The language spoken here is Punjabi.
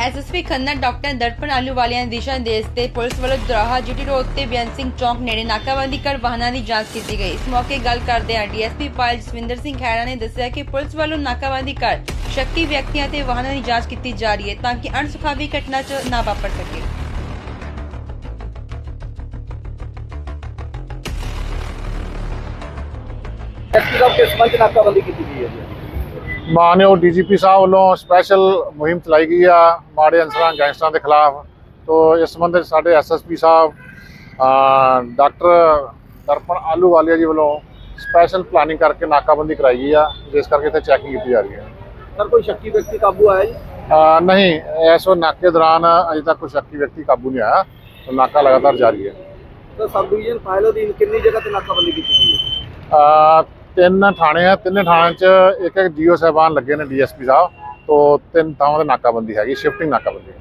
ਐਸਐਸਪੀ ਖੰਨਾ ਡਾਕਟਰ ਦਰਪਣ ਆਲੂਵਾਲੀਆ ਦੇ ਦਿਸ਼ਾ ਨਿਰਦੇਸ਼ ਤੇ ਪੁਲਿਸ ਵੱਲੋਂ ਦੁਰਾਹਾ ਜੀਟੀ ਰੋਡ ਤੇ ਬਿਆਨ ਸਿੰਘ ਚੌਂਕ ਨੇੜੇ ਨਾਕਾਬੰਦੀ ਕਰ ਵਾਹਨਾਂ ਦੀ ਜਾਂਚ ਕੀਤੀ ਗਈ। ਇਸ ਮੌਕੇ ਗੱਲ ਕਰਦੇ ਆ ਡੀਐਸਪੀ ਪਾਇਲ ਜਸਵਿੰਦਰ ਸਿੰਘ ਖੈਰਾ ਨੇ ਦੱਸਿਆ ਕਿ ਪੁਲਿਸ ਵੱਲੋਂ ਨਾਕਾਬੰਦੀ ਕਰ ਸ਼ੱਕੀ ਵਿਅਕਤੀਆਂ ਤੇ ਵਾਹਨਾਂ ਦੀ ਜਾਂਚ ਕੀਤੀ ਜਾ ਰਹੀ ਹੈ ਤਾਂ ਕਿ ਅਣਸੁਖਾਵੀ ਘਟਨਾ 'ਚ ਨਾ ਵਾਪਰ ਸਕੇ। ਐਸਪੀ ਸਾਹਿਬ, ਕਿਸ ਮੰਚ ਨਾਕਾਬੰਦੀ ਕੀਤੀ ਗਈ ਹੈ ਜੀ? ਮਾਨਯੋਗ ਡੀਜੀਪੀ ਸਾਹਿਬ ਵੱਲੋਂ ਸਪੈਸ਼ਲ ਮੁਹਿੰਮ ਚਲਾਈ ਗਈ ਆ ਮਾੜੇ ਅਨਸਰਾਂ ਗੈਂਗਸਟਰਾਂ ਦੇ ਖਿਲਾਫ। ਤੋਂ ਇਸ ਸੰਬੰਧ ਸਾਡੇ ਐਸਐਸਪੀ ਸਾਹਿਬ ਡਾਕਟਰ ਦਰਪਣ ਆਲੂਵਾਲੀਆ ਜੀ ਵੱਲੋਂ ਸਪੈਸ਼ਲ ਪਲਾਨਿੰਗ ਕਰਕੇ ਨਾਕਾਬੰਦੀ ਕਰਾਈ ਗਈ ਆ ਜਿਸ ਕਰਕੇ ਇੱਥੇ ਚੈਕਿੰਗ ਕੀਤੀ ਜਾ ਰਹੀ ਹੈ। ਸਰ ਕੋਈ ਸ਼ੱਕੀ ਵਿਅਕਤੀ ਕਾਬੂ ਆਇਆ ਜੀ? ਨਹੀਂ ਇਸ ਨਾਕੇ ਦੌਰਾਨ ਅਜੇ ਤੱਕ ਕੋਈ ਸ਼ੱਕੀ ਵਿਅਕਤੀ ਕਾਬੂ ਨਹੀਂ ਆਇਆ ਤਾਂ ਨਾਕਾ ਲਗਾਤਾਰ ਜਾਰੀ ਹੈ। ਸਰ ਸਬ ਡਿਵੀਜ਼ਨ ਫਾਇਲ ਅਧੀਨ ਕਿੰਨੀ ਜਗ੍ਹਾ ਤੇ ਨਾਕਾਬੰਦੀ ਕੀਤੀ ਗਈ ਹੈ? ਤਿੰਨ ਥਾਣੇ ਆ, ਤਿੰਨ ਥਾਣਿਆਂ 'ਚ ਇੱਕ ਇੱਕ ਜੀਓ ਸਾਹਿਬਾਨ ਲੱਗੇ ਨੇ ਡੀਐਸਪੀ ਸਾਹਿਬ, ਤੋਂ ਤਿੰਨ ਥਾਵਾਂ ਤੇ ਨਾਕਾਬੰਦੀ ਹੈਗੀ, ਸ਼ਿਫਟਿੰਗ ਨਾਕਾਬੰਦੀ।